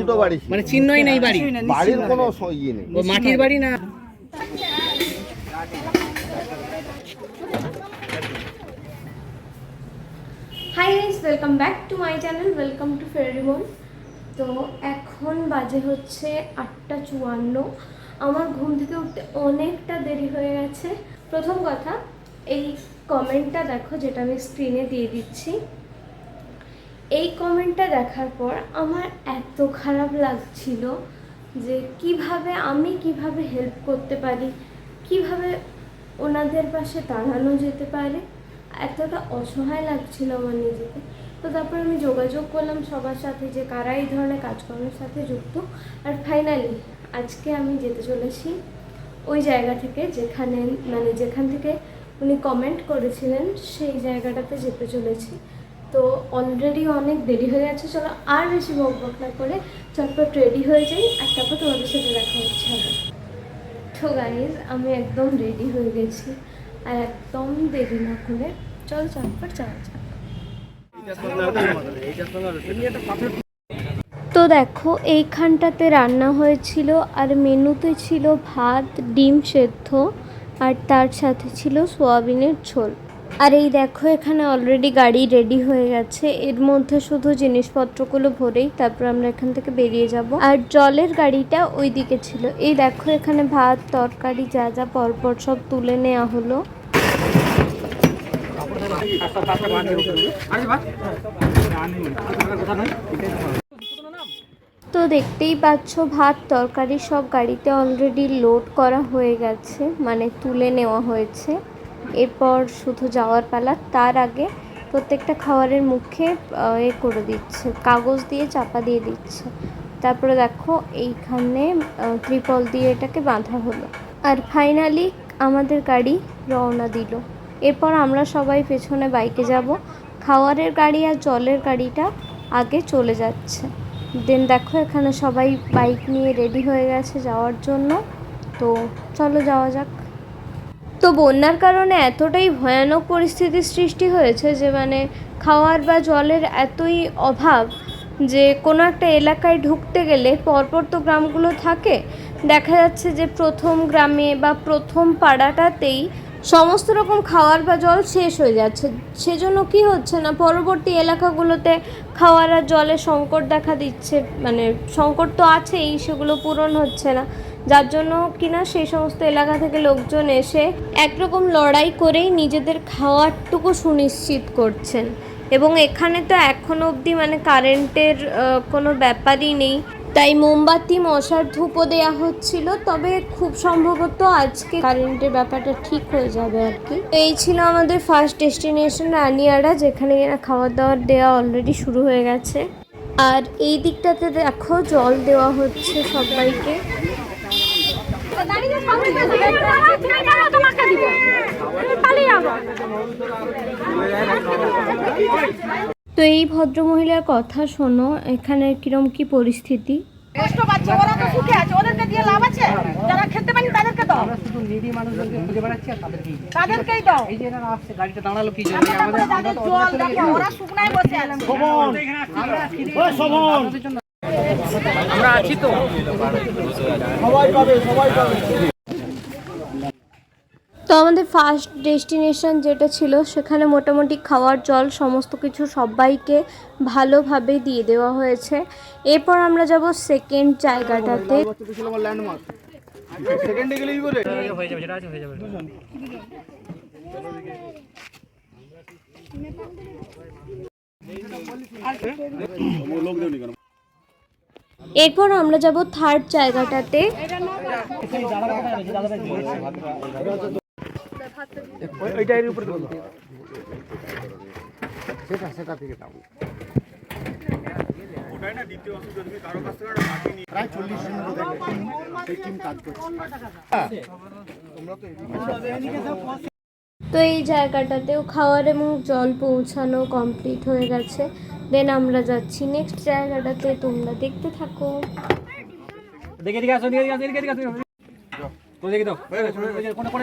দুটো বাড়ি। মানে চিহ্নই নেই বাড়ি। বাড়ির কোনো ইয়ে নেই। মাটির বাড়ি না? Hi guys welcome back to my channel welcome to ফেরিমন তো এখন বাজে হচ্ছে আটটা চুয়ান্ন। আমার ঘুম থেকে উঠতে অনেকটা দেরি হয়ে গেছে। প্রথম কথা এই কমেন্টটা দেখো যেটা আমি স্ক্রিনে দিয়ে দিচ্ছি। এই কমেন্টটা দেখার পর আমার এত খারাপ লাগছিল যে কীভাবে আমি কীভাবে হেল্প করতে পারি, কীভাবে ওনাদের পাশে দাঁড়ানো যেতে পারে, এতটা অসহায় লাগছিল আমার নিজেকে। তো তারপর আমি যোগাযোগ করলাম সবার সাথে যে কারা এই ধরনের কাজকর্মের সাথে যুক্ত। আর ফাইনালি আজকে আমি যেতে চলেছি ওই জায়গা থেকে যেখানে মানে যেখান থেকে উনি কমেন্ট করেছিলেন, সেই জায়গাটাতে যেতে চলেছি। তো অলরেডি অনেক দেরি হয়ে গেছে চলো আর বেশি বক বক না করে চটপট রেডি হয়ে যাই, আর তারপর তোমাদের সাথে দেখা হচ্ছে হবে তো গাইজ আমি একদম রেডি হয়ে গেছি, আর একদম দেরি না করে চল চটপট যাওয়া যাক। তো দেখো, এইখানটাতে রান্না হয়েছিল, আর মেনুতে ছিল ভাত, ডিম সেদ্ধ, আর তার সাথে ছিল সোয়াবিনের ঝোল। আর এই দেখো, এখানে অলরেডি গাড়ি রেডি হয়ে গেছে। এর মধ্যে শুধু জিনিসপত্রগুলো ভরেই তারপর আমরা এখান থেকে বেরিয়ে যাব। আর জলের গাড়িটা ওই দিকে ছিল। এই দেখো, এখানে ভাত, তরকারি, যা যা পরপর সব তুলে নেওয়া হলো। তো দেখতেই পাচ্ছ, ভাত, তরকারি সব গাড়িতে অলরেডি লোড করা হয়ে গেছে মানে তুলে নেওয়া হয়েছে। এরপর শুধু যাওয়ার পালা, তার আগে প্রত্যেকটা খাবারের মুখে এ করে দিচ্ছে, কাগজ দিয়ে চাপা দিয়ে দিচ্ছে। তারপরে দেখো এইখানে ত্রিপল দিয়ে এটাকে বাঁধা হলো। আর ফাইনালি আমাদের গাড়ি রওনা দিল। এরপর আমরা সবাই পেছনে বাইকে যাব। খাওয়ারের গাড়ি আর জলের গাড়িটা আগে চলে যাচ্ছে। দেন দেখো এখানে সবাই বাইক নিয়ে রেডি হয়ে গেছে যাওয়ার জন্য। তো চলো যাওয়া যাক। তো বন্যার কারণে এতটাই ভয়ানক পরিস্থিতির সৃষ্টি হয়েছে যে মানে খাওয়ার বা জলের এতই অভাব যে, কোনো একটা এলাকায় ঢুকতে গেলে পরপর তো গ্রামগুলো থাকে। দেখা যাচ্ছে যে, প্রথম গ্রামে বা প্রথম পাড়াটাতেই সমস্ত রকম খাওয়ার বা জল শেষ হয়ে যাচ্ছে। সেজন্য কি হচ্ছে না, পরবর্তী এলাকাগুলোতে খাওয়ার আর জলের সংকট দেখা দিচ্ছে মানে সংকট তো আছেই, সেগুলো পূরণ হচ্ছে না। যার জন্য কিনা সেই সমস্ত এলাকা থেকে লোকজন এসে একরকম লড়াই করেই নিজেদের খাওয়ারটুকু সুনিশ্চিত করছেন। এবং এখানে তো এখনও অবধি মানে কারেন্টের কোনো ব্যাপারই নেই। তাই মোমবাতি, মশার ধূপও দেওয়া হচ্ছিল, তবে খুব সম্ভবত আজকে কারেন্টের ব্যাপারটা ঠিক হয়ে যাবে আর কি। এই ছিল আমাদের ফার্স্ট ডেস্টিনেশন রানিয়ারা যেখানে কিনা খাবার দাবার দেওয়া অলরেডি শুরু হয়ে গেছে। আর এই দিকটাতে দেখো, জল দেওয়া হচ্ছে সবাইকে। তো এই ভদ্রমহিলার কথা শোনো এখানে কিরম কি পরিস্থিতি? কষ্ট পাচ্ছে ওরা তো সুখে আছে ওদেরকে দিয়ে লাভ আছে? যারা খেতে পারেনি তাদেরকে দাও। আমরা শুধু নিডি মানুষজনকে খুঁজে বেড়াচ্ছি আর তাদেরকেই তাদেরকেই দাও। এই যে এনারা আসছে গাড়িটা দাঁড়াল কি জন্য আমাদের আমরা তো। জল ওদের চলে দেখো ওরা শুকনায় বসে আছে আমরা আছি তো তো আমাদের ফার্স্ট ডেস্টিনেশন যেটা ছিল, সেখানে মোটামুটি খাওয়ার জল সমস্ত কিছু সবাইকে ভালোভাবে দিয়ে দেওয়া হয়েছে। এরপর আমরা যাব সেকেন্ড জায়গাটাতে। এরপর আমরা যাব থার্ড জায়গাটাতে। ওইটা এর উপরে সেটা সেটা থেকে দাও। প্রায় চল্লিশ জন মতো দেখবে টিম সেই টিম কাজ করছে। তো এই জায়গাটাতেও খাওয়ার এবং জল পৌঁছানো কমপ্লিট হয়ে গেছে। দেন আমরা যাচ্ছি নেক্সট জায়গাটাতে তোমরা দেখতে থাকো। দেখে দিকে আসো দেখে দিকে আসো দেখে দিকে আসো। তো দেখে দাও? কোন কোন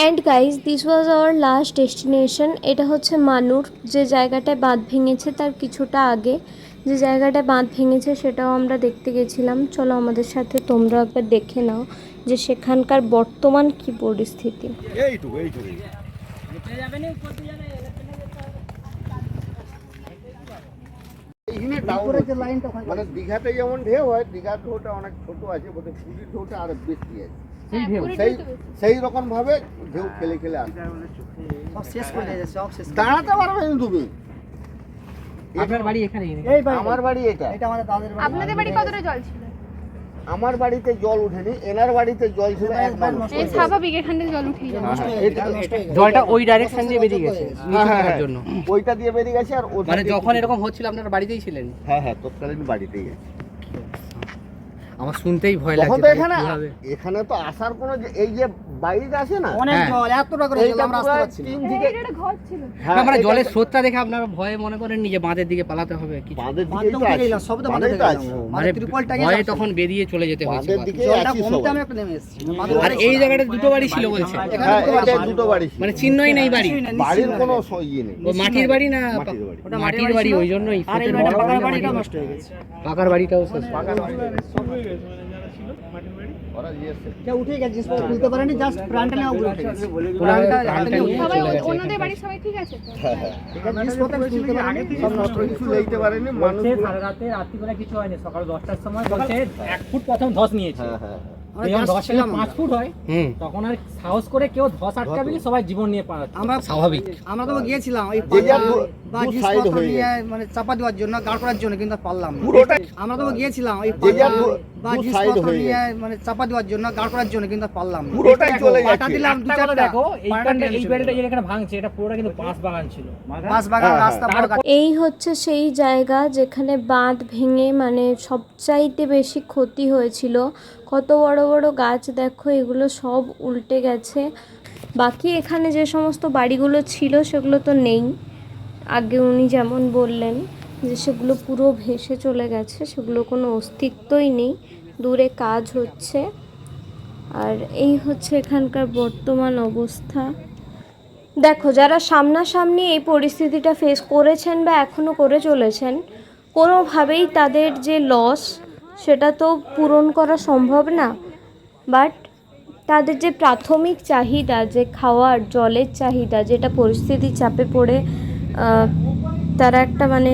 and guys this was our last destination এটা হচ্ছে মানুর। যে জায়গাটায় বাঁধ ভেঙেছে তার কিছুটা আগে। যে জায়গাটায় বাঁধ ভেঙেছে সেটাও আমরা দেখতে গেছিলাম। চলো আমাদের সাথে তোমরা একবার দেখে নাও যে সেখানকার বর্তমান কি পরিস্থিতি। মানে দীঘাতে যেমন ঢেউ হয় দীঘার ঢেউটা অনেক ছোট আছে বোধহয় পুরীর ঢেউটা আরও বেশি আছে। সেই সেই রকম ভাবে ঢেউ খেলে খেলে আসে। শেষ করে সব শেষ দাঁড়াতে পারবে না তুমি। আপনার বাড়ি এখানেই নাকি? আমার বাড়ি এটা। এটা আমাদের দাদের বাড়ি। আপনাদের বাড়ি কতটা জল ছিল? আমার বাড়িতে জল উঠেনি এনার বাড়িতে জল ছিল এক মানুষ। এই স্বাভাবিক এখান জল উঠে জলটা ওই ডাইরেকশন দিয়ে বেরিয়ে গেছে নিচে হ্যাঁ, থাকার হ্যাঁ, জন্য। ওইটা দিয়ে বেরিয়ে গেছে আর মানে যখন এরকম হচ্ছিল আপনার বাড়িতেই ছিলেন? হ্যাঁ হ্যাঁ তৎকালীন বাড়িতেই গেছে আমার শুনতেই ভয় লাগছে তো এখানে এখানে তো আসার কোনো যে- এই যে বাইক আছে না অনেক হ্যাঁ। জল এতটা করে না। তিন থেকে এটা ঘর ছিল। হ্যাঁ, না, মানে জলের স্রোতটা দেখে আপনারা ভয়ে মনে করেন যে বাঁধের দিকে পালাতে হবে কিছু। বাঁধের বাঁধ দিকেই তো সব তো বাঁধেই বাঁধে তো গেলাম। আছি। মানে ভয়ে তখন বেরিয়ে চলে যেতে হয়েছে বাঁধের দিকে আছি সবাই। আর এই জায়গাটা দুটো বাড়ি ছিল বলছে। হ্যাঁ এটা দুটো বাড়ি মানে চিহ্নই নেই বাড়ি। বাড়ির কোনো ইয়ে নেই। মাটির বাড়ি না ওটা মাটির বাড়ি ওই জন্যই মধ্যে পাকার বাড়িটা নষ্ট হয়ে গেছে। পাকার বাড়িটাও শেষ। ওরা উঠে গেছে জিনিসপত্র তুলতে পারেনি জাস্ট প্রাণটা নেওয়া উঠে গেছে প্রাণটা প্রাণটা সবাই চলে গেছে সবাই ঠিক আছে তো হ্যাঁ, হ্যাঁ। জিনিসপত্র তুলতে পারেনি সব নষ্ট কিছু লেইতে পারেনি মানুষ সারা রাতে রাত্রিবেলা কিছু হয়নি সকাল দশটার সময় বলছে এক ফুট প্রথম ধস নিয়েছে হ্যাঁ হ্যাঁ পাঁচ ফুট হয় তখন আর সাহস করে কেউ ধস আটকাবে সবাই জীবন নিয়ে পালাচ্ছে আমরা স্বাভাবিক আমরা তো গিয়েছিলাম ওই বা জিনিসপত্র নিয়ে মানে চাপা দেওয়ার জন্য গাড় করার জন্য কিন্তু পারলাম না। আমরা তো গিয়েছিলাম ওই যে যার পাতা দু- বা জিনিসপত্র নিয়ে মানে চাপা দেওয়ার জন্য গাড় করার জন্য কিন্তু পারলাম না। পুরোটাই চলে পাটা দিলাম দু চারটা। দেখো এই প্যান্ডেল এই চলে প্যান্ডেলটা যেখানে ভাঙছে এটা পুরোটা কিন্তু বাঁশ বাগান ছিল। বাঁশ বাগান হ্যাঁ, রাস্তা এই হচ্ছে সেই জায়গা যেখানে বাঁধ ভেঙে মানে সবচাইতে বেশি ক্ষতি হয়েছিল। কত বড় বড় গাছ দেখো এগুলো সব উল্টে গেছে। বাকি এখানে যে সমস্ত বাড়িগুলো ছিল সেগুলো তো নেই। আগে উনি যেমন বললেন যে সেগুলো পুরো ভেসে চলে গেছে, সেগুলো কোনো অস্তিত্বই নেই, দূরে কাজ হচ্ছে। আর এই হচ্ছে এখানকার বর্তমান অবস্থা। দেখো, যারা সামনাসামনি এই পরিস্থিতিটা ফেস করেছেন বা এখনও করে চলেছেন, কোনোভাবেই তাদের যে লস সেটা তো পূরণ করা সম্ভব না। বাট তাদের যে প্রাথমিক চাহিদা, যে খাওয়ার, জলের চাহিদা, যেটা পরিস্থিতি চাপে পড়ে তারা একটা মানে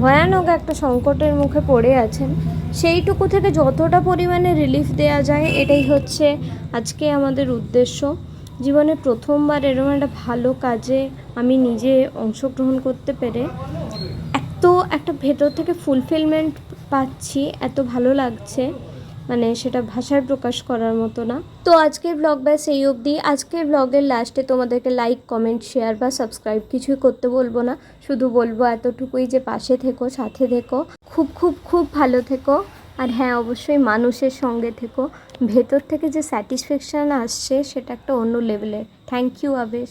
ভয়ানক একটা সংকটের মুখে পড়ে আছেন। সেইটুকু থেকে যতটা পরিমাণে রিলিফ দেওয়া যায়, এটাই হচ্ছে আজকে আমাদের উদ্দেশ্য। জীবনে প্রথমবার এরকম একটা ভালো কাজে আমি নিজে অংশগ্রহণ করতে পেরে এত একটা ভেতর থেকে ফুলফিলমেন্ট পাচ্ছি, এত ভালো লাগছে। মানে সেটা ভাষার প্রকাশ করার মতো না। তো আজকের ব্লগ ব্যাস এই অবধি। আজকের ব্লগের লাস্টে তোমাদেরকে লাইক কমেন্ট শেয়ার বা সাবস্ক্রাইব কিছুই করতে বলব না। শুধু বলব এতটুকুই যে পাশে থেকো, সাথে থেকো। খুব খুব খুব ভালো থেকো। আর হ্যাঁ অবশ্যই মানুষের সঙ্গে থেকো। ভেতর থেকে যে স্যাটিসফ্যাকশান আসছে, সেটা একটা অন্য লেভেলের থ্যাংক ইউ আবেশ।